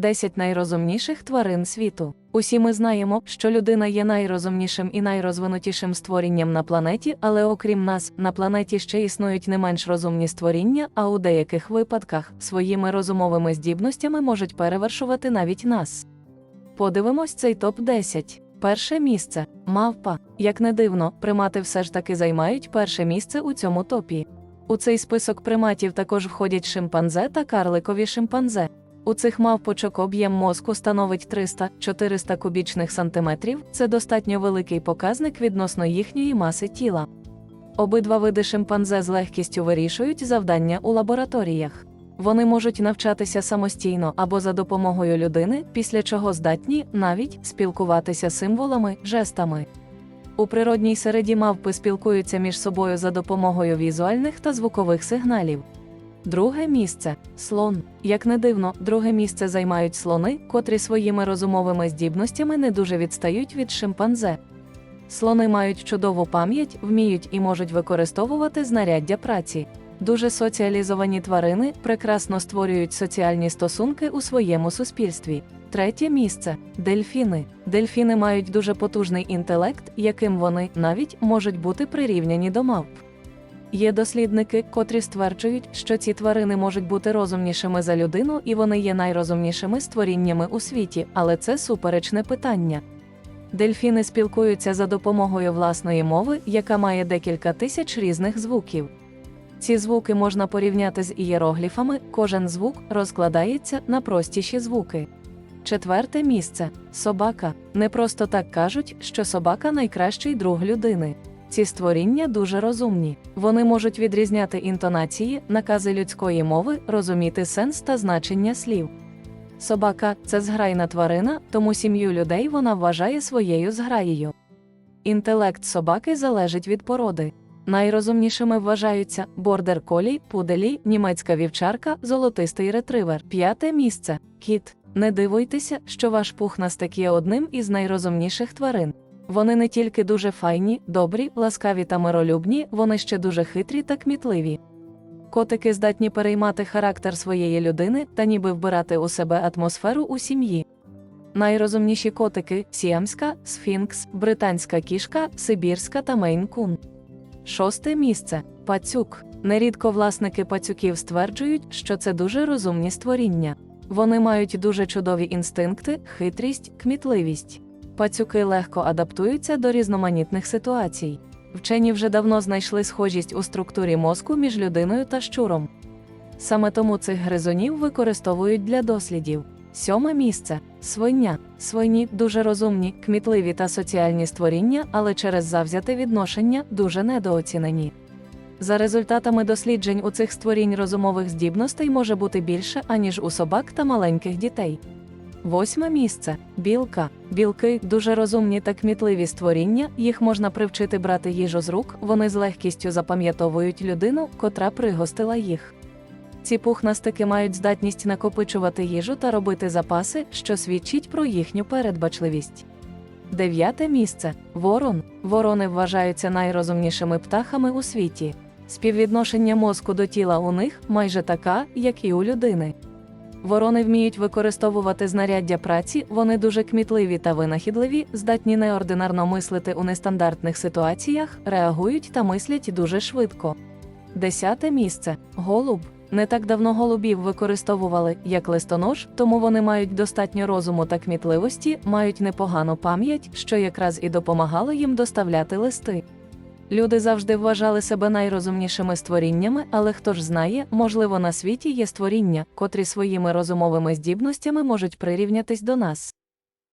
10 найрозумніших тварин світу. Усі ми знаємо, що людина є найрозумнішим і найрозвинутішим створінням на планеті, але окрім нас, на планеті ще існують не менш розумні створіння, а у деяких випадках своїми розумовими здібностями можуть перевершувати навіть нас. Подивимось цей топ 10 Перше місце мавпа. Як не дивно, примати все ж таки займають перше місце у цьому топі. У цей список приматів також входять шимпанзе та карликові шимпанзе. У цих мавпочок об'єм мозку становить 300-400 кубічних сантиметрів. Це достатньо великий показник відносно їхньої маси тіла. Обидва види шимпанзе з легкістю вирішують завдання у лабораторіях. Вони можуть навчатися самостійно або за допомогою людини, після чого здатні навіть спілкуватися символами, жестами. У природній середі мавпи спілкуються між собою за допомогою візуальних та звукових сигналів. Друге місце слон. Як не дивно, друге місце займають слони, котрі своїми розумовими здібностями не дуже відстають від шимпанзе. Слони мають чудову пам'ять, вміють і можуть використовувати знаряддя праці. Дуже соціалізовані тварини прекрасно створюють соціальні стосунки у своєму суспільстві. Третє місце дельфіни. Дельфіни мають дуже потужний інтелект, яким вони навіть можуть бути прирівняні до мавп. Є дослідники, котрі стверджують, що ці тварини можуть бути розумнішими за людину і вони є найрозумнішими створіннями у світі, але це суперечне питання. Дельфіни спілкуються за допомогою власної мови, яка має декілька тисяч різних звуків. Ці звуки можна порівняти з ієрогліфами, кожен звук розкладається на простіші звуки. Четверте місце собака. Не просто так кажуть, що собака найкращий друг людини. Ці створіння дуже розумні. Вони можуть відрізняти інтонації, накази людської мови, розуміти сенс та значення слів. Собака це зграйна тварина, тому сім'ю людей вона вважає своєю зграєю. Інтелект собаки залежить від породи. Найрозумнішими вважаються бордер колі, пуделі, німецька вівчарка, золотистий ретривер. П'яте місце кіт. Не дивуйтеся, що ваш пухнастик є одним із найрозумніших тварин. Вони не тільки дуже файні, добрі, ласкаві та миролюбні, вони ще дуже хитрі та кмітливі. Котики здатні переймати характер своєї людини та ніби вбирати у себе атмосферу у сім'ї. Найрозумніші котики сіамська, сфінкс, британська кішка, сибірська та мейн-кун. Шосте місце пацюк. Нерідко власники пацюків стверджують, що це дуже розумні створіння. Вони мають дуже чудові інстинкти, хитрість, кмітливість. Пацюки легко адаптуються до різноманітних ситуацій. Вчені вже давно знайшли схожість у структурі мозку між людиною та щуром. Саме тому цих гризунів використовують для дослідів. Сьоме місце свиня. Свині дуже розумні, кмітливі та соціальні створіння, але через завзяте відношення дуже недооцінені. За результатами досліджень у цих створінь розумових здібностей може бути більше, аніж у собак та маленьких дітей. Восьме місце білка. Білки дуже розумні та кмітливі створіння, їх можна привчити брати їжу з рук, вони з легкістю запам'ятовують людину, котра пригостила їх. Ці пухнастики мають здатність накопичувати їжу та робити запаси, що свідчить про їхню передбачливість. Дев'яте місце ворон. Ворони вважаються найрозумнішими птахами у світі. Співвідношення мозку до тіла у них майже така, як і у людини. Ворони вміють використовувати знаряддя праці, вони дуже кмітливі та винахідливі, здатні неординарно мислити у нестандартних ситуаціях, реагують та мислять дуже швидко. Десяте місце голуб. Не так давно голубів використовували як листонож, тому вони мають достатньо розуму та кмітливості, мають непогану пам'ять, що якраз і допомагало їм доставляти листи. Люди завжди вважали себе найрозумнішими створіннями, але хто ж знає, можливо, на світі є створіння, котрі своїми розумовими здібностями можуть прирівнятись до нас.